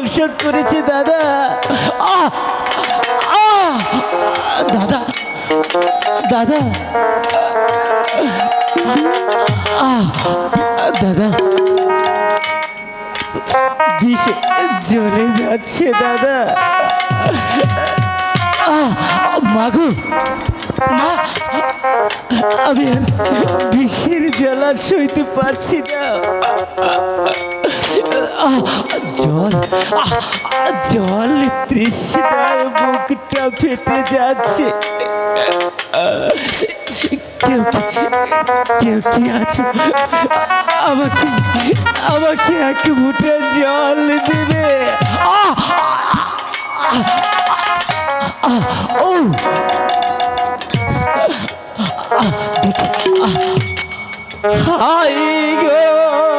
দংশন করেছে দাদা। দাদা দাদা। দাদা। বিষে জ্বলে যাচ্ছে, দাদা। মাগু মা আমি বিষের জ্বালা সইতে পারছি না। জল জল তৃষ্ণায় বুকটা ফেটে যাচ্ছে কেউ কেউ কি আছো আমাকে আমাকে এক মুঠে জল দেবে! ও হাই গো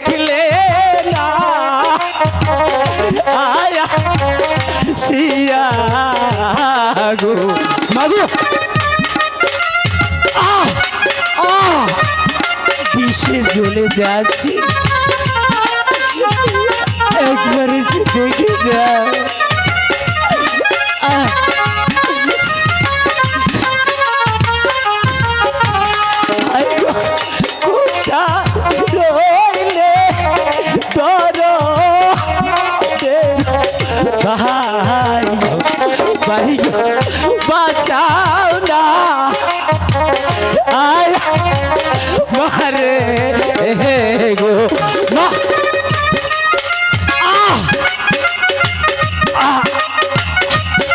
দেখলে না আয়া সিয়া গো মাগো আহ আহ বিষে জ্বলে যাচ্ছি একবার এসে দেখে যা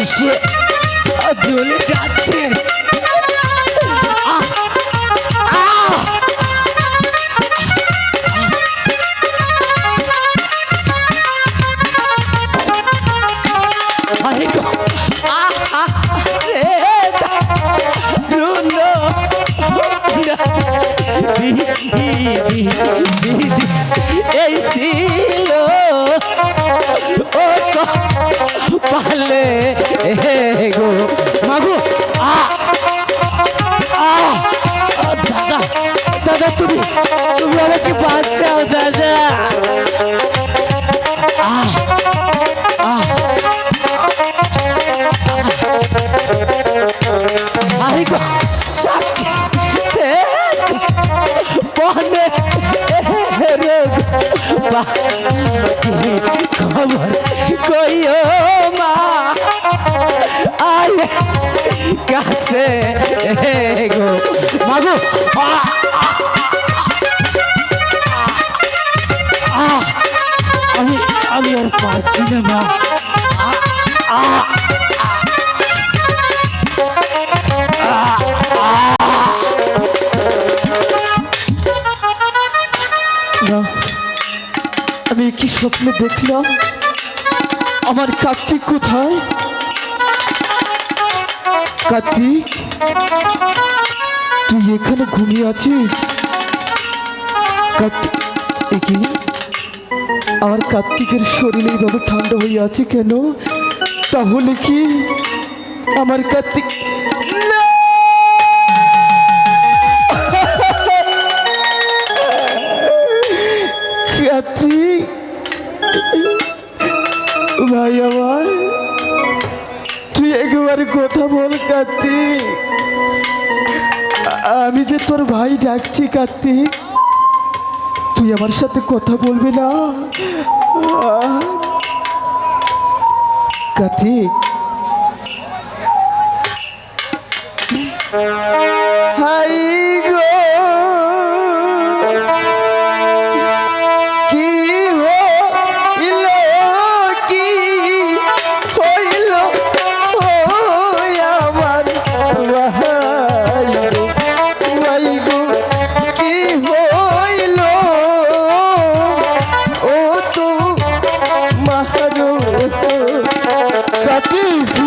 কিসে জ্বলে যাচ্ছে! হায় এই ছিল পালে গো। মাগো আহ, দাদা দাদা তুমি তুমি আমাকে বাঁচাও দাদা। আহ আহ বা খবর কইও মা। আয় কাছে গো। মাগো আমি আমি আর পারছি না মা। আ, স্বপ্ন দেখলাম। আমার কার্তিক কোথায়? কার্তিক, তুই এখানে ঘুমিয়ে আছিস? কার্তিক আমার কার্তিকের শরীরে এইভাবে ঠান্ডা হয়ে আছে কেন? তাহলে কি আমার কার্তিক না! কার্তিক, আমি যে তোর ভাই ডাকছি কার্তিক, তুই আমার সাথে কথা বলবি না? কার্তিক। হাই কার্তিক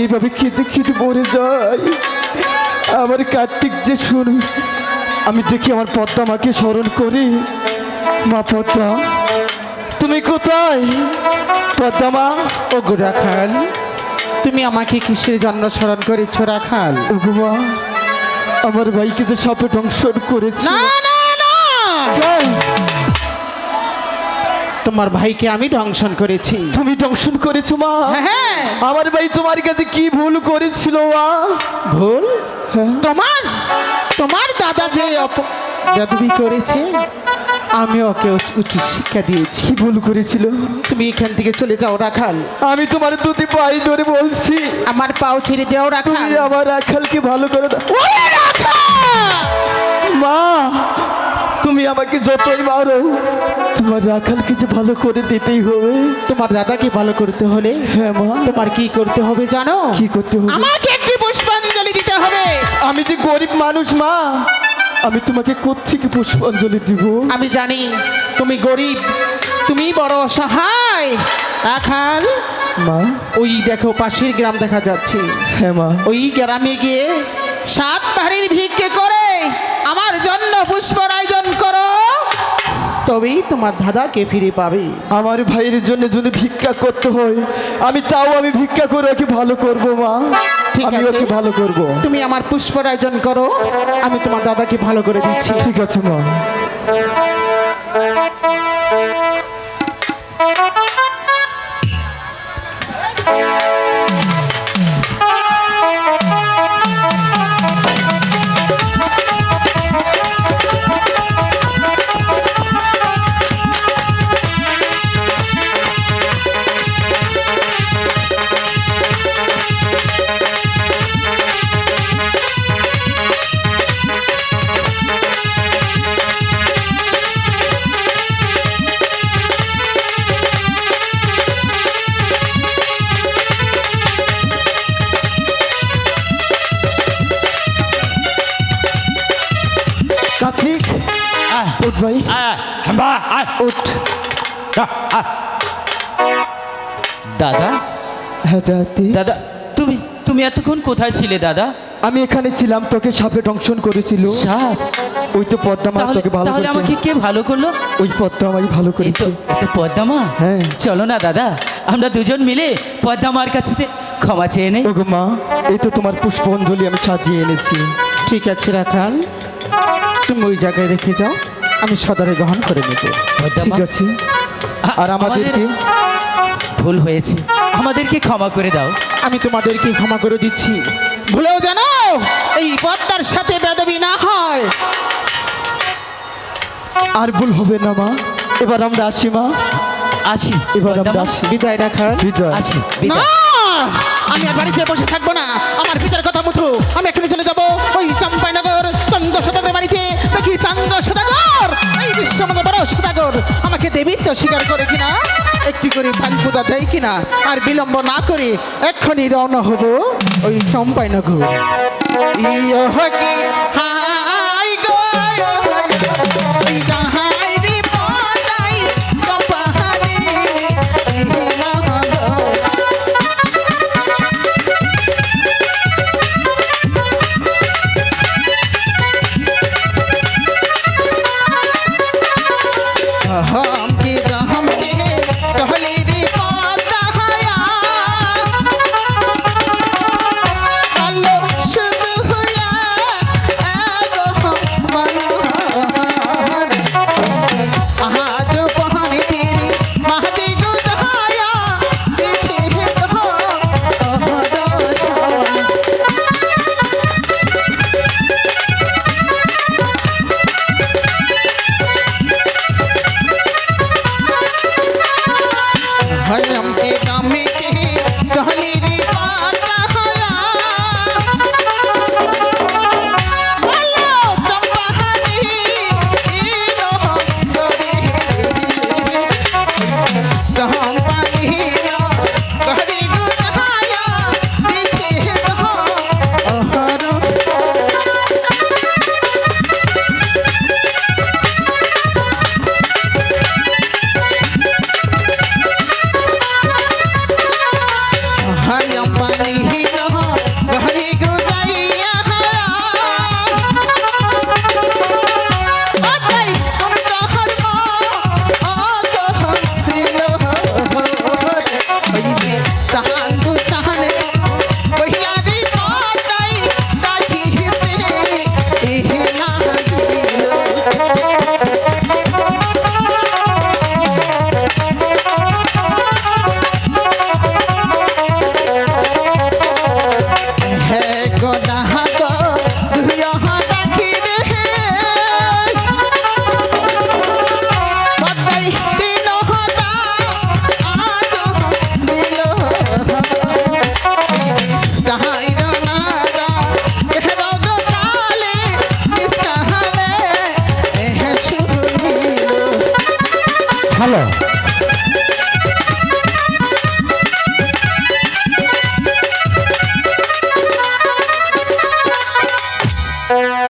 এইভাবে খেতে খেতে মরে যাই আমার কার্তিক যে শুন আমি দেখি আমার পদ্মা মাকে স্মরণ করি। মা পদ্মা তুমি কোথায়? পদ্মা মা ও গো রাখাল তুমি আমাকে কিসের জন্য স্মরণ করেছ রাখাল? ওগো মা আমার ভাইকে যে সাপে ধ্বংসন করেছে। না না না! তোমার ভাইকে আমি ধ্বংসন করেছি। তুমি ধ্বংসন করেছ মা। হ্যাঁ আমার ভাই তোমার কাছে কি ভুল করেছিল মা? ভুল? হ্যাঁ। তোমার তোমার দাদা যে অপ- বেদবি করেছে আমি ওকে উচ- উচিত শিক্ষা দিয়েছি। কি ভুল করেছিল? তুমি এখান থেকে চলে যাও রাখাল। আমি তোমার দুটি পাই ধরে বলছি। আমার পাও ছেড়ে দেও রাখাল। আমার রাখালকে ভালো করে দাও! মা তুমি আমাকে যতই মারো তোমার রাখালকে যে ভালো করে দিতেই হবে। তোমার দাদাকে ভালো করতে হলে হ্যাঁ মা। তোমার কি করতে হবে জানো? কি করতে হবে? আমাকে একটি পুষ্পাঞ্জলি দিতে হবে। আমি যে গরিব মানুষ মা আমি তোমাকে কোত্থেকে পুষ্পাঞ্জলি দিব? আমি জানি তুমি গরিব তুমি বড় অসহায়। রাখাল মা। ওই দেখো পাশের গ্রাম দেখা যাচ্ছে। হ্যাঁ মা। ওই গ্রামে গিয়ে সাত বাড়ির ভিক্ষে করে আমার জন্য করো তবেই তোমার দাদাকে ফিরে পাবে। আমার ভাইয়ের জন্য যদি ভিক্ষা করতে হয় আমি তাও আমি ভিক্ষা করে ওকে ভালো করব মা। ঠিক আমি ওকে ভালো করব। তুমি আমার পুষ্পর আয়োজন করো আমি তোমার দাদাকে ভালো করে দিচ্ছি। ঠিক আছে মা। কার্তিক আহ, উঠ ভাই উঠ। দাদা হ্যাঁ দাদি দাদা তুমি তুমি এতক্ষণ কোথায় ছিলে দাদা? আমি এখানে ছিলাম তোকে সাপে দংশন করেছিল। সাপ? ওই তো পদ্মা মা তাহলে তোকে ভালো তাহলে আমাকে কে ভালো করল? ওই পদ্মা আমায় ভালো করেছে তো এই তো পদ্মামা হ্যাঁ। চলো না দাদা আমরা দুজন মিলে পদ্মামার কাছে ক্ষমা চেয়ে নেই। ওগো মা এই তো তোমার পুষ্পাঞ্জলি আমি সাজিয়ে এনেছি। ঠিক আছে রাখাল। তুমি ওই জায়গায় রেখে যাও আমি সদরে গ্রহণ করে নেব। ঠিক আছে? আর আমাদেরকে ভুল হয়েছে। আমাদেরকে ক্ষমা করে দাও। আমি তোমাদেরকে ক্ষমা করে দিচ্ছি। ভুলেও জানো এই পদ্মার সাথে বেদবি না হয়। আর ভুল হবে না মা। এবার আমরা আসি মা। আসি। এবার আমরা আসি। বিদায় রাখাল বিদায়। আসি। না! আমি বাড়িতে বসে থাকব দেবিত্ব স্বীকার করে কিনা? একটি করে পান পূজা দেয় কিনা? আর বিলম্ব না করে এক্ষুনি রওনা হব ওই চম্পাইনগর। ইয় হকি song, song, song, song, song,